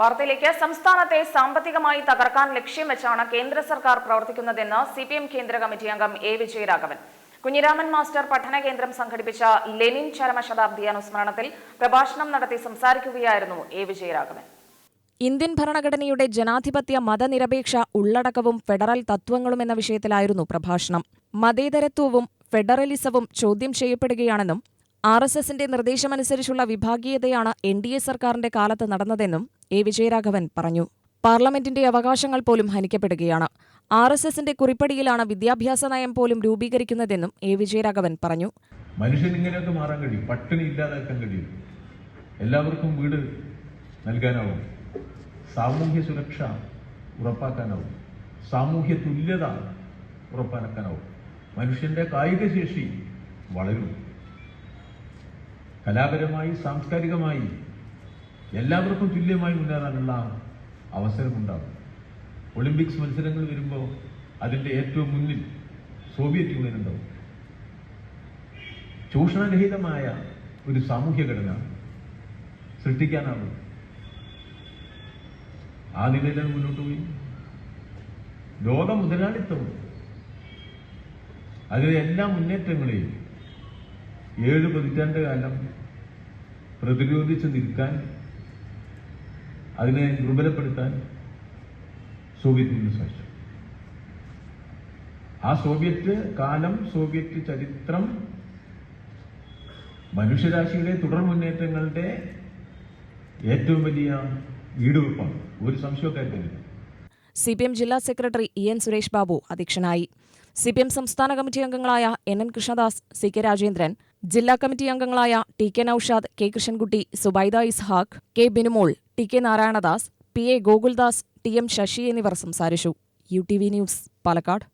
വാർത്തയിലേക്ക് സംസ്ഥാനത്തെ സാമ്പത്തികമായി തകർക്കാൻ ലക്ഷ്യം വെച്ചാണ് കേന്ദ്ര സർക്കാർ പ്രവർത്തിക്കുന്നതെന്ന് സി പി എം കേന്ദ്ര കമ്മിറ്റി അംഗം എ വിജയരാഘവൻ. കുഞ്ഞിരാമൻ മാസ്റ്റർ പഠന കേന്ദ്രം സംഘടിപ്പിച്ച ലെനിൻ ചരമശതാബ്ദി അനുസ്മരണത്തിൽ പ്രഭാഷണം നടത്തി സംസാരിക്കുകയായിരുന്നു എ വിജയരാഘവൻ. ഇന്ത്യൻ ഭരണഘടനയുടെ ജനാധിപത്യ മതനിരപേക്ഷ ഉള്ളടക്കവും ഫെഡറൽ തത്വങ്ങളും എന്ന വിഷയത്തിലായിരുന്നു പ്രഭാഷണം. മതേതരത്വവും ഫെഡറലിസവും ചോദ്യം ചെയ്യപ്പെടുകയാണെന്നും ആർ എസ് എസിന്റെ നിർദ്ദേശമനുസരിച്ചുള്ള വിഭാഗീയതയാണ് എൻ ഡി എ സർക്കാരിന്റെ കാലത്ത് നടന്നതെന്നും എ വിജയരാഘവൻ പറഞ്ഞു. പാർലമെന്റിന്റെ അവകാശങ്ങൾ പോലും ഹനിക്കപ്പെടുകയാണ്. ആർ എസ് എസിന്റെ കുറിപ്പടിയിലാണ് വിദ്യാഭ്യാസ നയം പോലും രൂപീകരിക്കുന്നതെന്നും എ വിജയരാഘവൻ പറഞ്ഞു. മനുഷ്യൻ മാറാൻ കഴിയും. പട്ടിണി ഇല്ലാതാക്കാൻ കഴിയും. എല്ലാവർക്കും വീട് നൽകാനാവും. സാമൂഹ്യ സുരക്ഷ ഉറപ്പാക്കാനാവും. സാമൂഹ്യ തുല്യത ഉറപ്പാക്കാനാവും. മനുഷ്യന്റെ കായിക ശേഷി വളരും. കലാപരമായി സാംസ്കാരികമായി എല്ലാവർക്കും തുല്യമായി മുന്നേറാനുള്ള അവസരമുണ്ടാകും. ഒളിമ്പിക്സ് മത്സരങ്ങൾ വരുമ്പോൾ അതിന്റെ ഏറ്റവും മുന്നിൽ സോവിയറ്റ് യൂണിയൻ ഉണ്ടാവും. ചൂഷണരഹിതമായ ഒരു സാമൂഹ്യ ഘടന സൃഷ്ടിക്കാനാവും. ആ നിലയിലാണ് മുന്നോട്ട് പോയി. ലോക മുതലാളിത്തവും അതിലെ എല്ലാ മുന്നേറ്റങ്ങളെയും ഏഴ് പതിറ്റാണ്ട് കാലം പ്രതിരോധിച്ച് നിൽക്കാൻ അതിനെ ദുർബലപ്പെടുത്താൻ സോവിയറ്റ് യൂണിയൻ സാധിച്ചു. ആ സോവിയറ്റ് കാലം സോവിയറ്റ് ചരിത്രം മനുഷ്യരാശിയുടെ തുടർ മുന്നേറ്റങ്ങളുടെ ഏറ്റവും വലിയ ഈടുവെപ്പാണ്. ഒരു സംശയക്കാരില്ല സി പി എം ജില്ലാ secretary E N Suresh Babu അധ്യക്ഷനായി. സി പി എം സംസ്ഥാന കമ്മിറ്റി അംഗങ്ങളായ N N Krishnadas C K Rajendran ജില്ലാ കമ്മിറ്റി അംഗങ്ങളായ T K Noushad K Krishnankutty Subaida Ishaq K Binumol T K Narayanadas P A Gokuldas T M Sasi എന്നിവർ സംസാരിച്ചു. U T V news Palakkad.